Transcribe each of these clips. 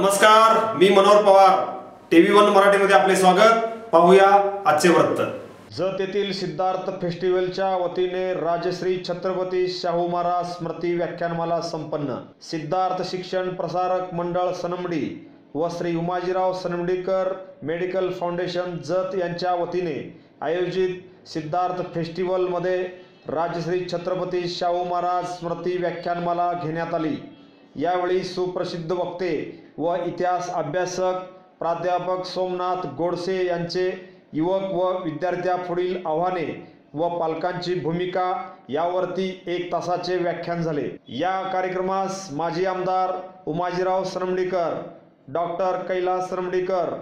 नमस्कार मी Manohar Pawar. TV one मराठीमध्ये आपले स्वागत. पाहूया आजचे वृत्त. जत येथील सिद्धार्थ फेस्टिवलच्या वतीने राजश्री छत्रपती शाहू महाराज स्मृती व्याख्यानमाला संपन्न. सिद्धार्थ शिक्षण प्रसारक मंडळ सनमडी व श्री उमाजीराव सनमडीकर मेडिकल फाउंडेशन जत यांच्या वतीने आयोजित सिद्धार्थ फेस्टिवलमध्ये राजश्री छत्रपती शाहू महाराज स्मृती व्याख्यानमाला घेण्यात आली. यावेळी सुप्रसिद्ध वक्ते व इतिहास अभ्यासक प्राध्यापक सोमनाथ गोडसे यांचे युवक व विद्यार्थ्यापुढील आव्हाने व पालकांची भूमिका यावरती एक तासाचे व्याख्यान झाले. या कार्यक्रमास माजी आमदार उमाजीराव सरमडीकर डॉक्टर कैलास सरमडीकर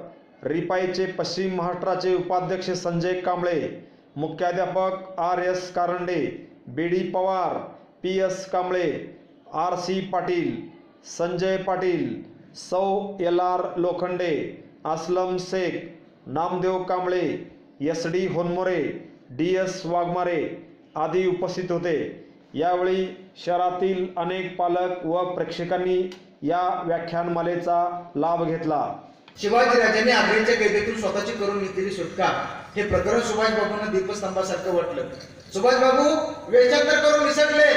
रिपाईचे पश्चिम महाराष्ट्राचे उपाध्यक्ष संजय कांबळे मुख्याध्यापक R S Karande B D Pawar P S Kamble R C Patil Sanjay Patil सौ L R Lokhande Aslam Shaikh Namdev Kamble S D Honmore D S Waghmare आदी उपस्थित होते. यावेळी शहरातील अनेक पालक व प्रेक्षकांनी या व्याख्यानमालेचा लाभ घेतला. शिवाजीराजांनी आग्र्याच्या कैदेतून स्वतःची करून घेतलेली सुटका हे प्रकरण सुभाषबाबूंना दीपस्तंभासारखं वाटलं. सुभाषबाबू वेषांतर करून निसटले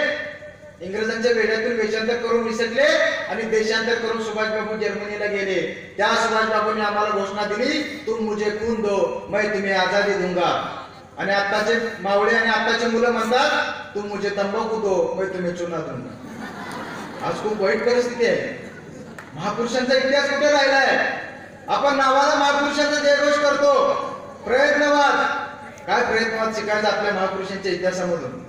इंग्रजांच्या वेड्यातून वेषांतर करून विसरले आणि देशांतर करून सुभाषबाबू जर्मनीला गेले. त्या सुभाषबाबूंनी आम्हाला घोषणा दिली तुम मुझे खून दो मैं तुम्ही आजादी दूंगा. आणि आताचे मावळे आणि आताचे मुलं म्हणतात तुम मुझे तंबाखू दो मैं तुम्ही चुना दूंगा. आज खूप वाईट परिस्थिती आहे. महापुरुषांचा इतिहास कुठे राहिलाय आपण नावाला महापुरुषांचा जयघोष करतो. प्रयत्नवाद. काय प्रयत्नवाद शिकायचा आपल्या महापुरुषांच्या इतिहासामधून?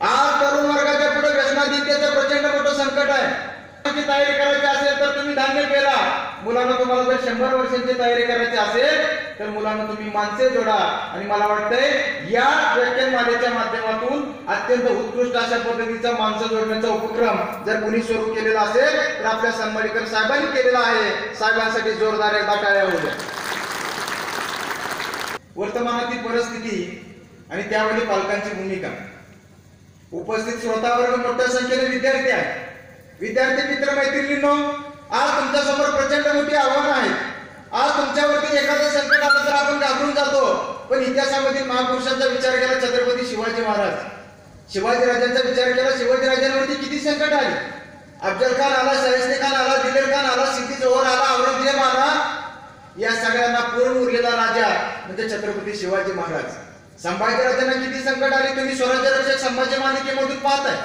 आज तरुण वर्गाच्या पुढे व्यसनाधीनतेचं प्रचंड मोठं संकट आहे. ची तयारी करायची असेल तर तुम्ही धान्य पेरा मुलांना तुम्हाला जर शंभर वर्षांची तयारी करायची असेल तर मुलांना तुम्ही माणसे जोडा. आणि मला वाटतंय या व्याख्यानमालेच्या माध्यमातून अत्यंत उत्कृष्ट अशा पद्धतीचा माणसं जोडण्याचा उपक्रम जर कुणी सुरू केलेला असेल तर आपल्या सन्मानिकर साहेबांनी केलेला आहे. साहेबांसाठी जोरदार एकदा टाळ्या होऊ वर्तमानातील परिस्थिती आणि त्यावेळी पालकांची भूमिका. उपस्थित श्रोतावर्ग मोठ्या संख्येने विद्यार्थी आहेत. विद्यार्थी मित्र मैत्रिणींनो आज तुमच्यासमोर प्रचंड मोठी आव्हानं आहेत आज तुमच्यावरती एखादं संकट आलं तर आपण घाबरून जातो. पण इतिहासामधील महापुरुषांचा विचार केला छत्रपती शिवाजी महाराज. शिवाजी राजांचा विचार केला शिवाजी राजांवरती किती संकट आले? अफजल खान आला शहिस्ते खान आला दिलेर खान आला सिद्धी जोहर आला औरंगजेब आला. या सगळ्यांना पूर्ण उरलेला राजा म्हणजे छत्रपती शिवाजी महाराज. संभाजी राजांना किती संकट आली तुम्ही स्वराज्य रक्षक संभाजी मालिकेमधून पाहताय.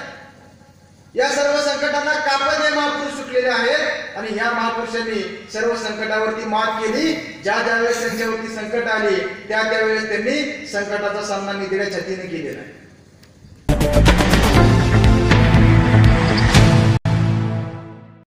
या सर्व संकटांना कापड हे महापुरुष सुटलेले आहेत आणि या महापुरुषांनी सर्व संकटावरती मात केली. ज्या ज्या वेळेस त्यांच्यावरती संकट आले त्या त्यावेळेस त्यांनी संकटाचा सामना निधीला छतीने केलेला आहे.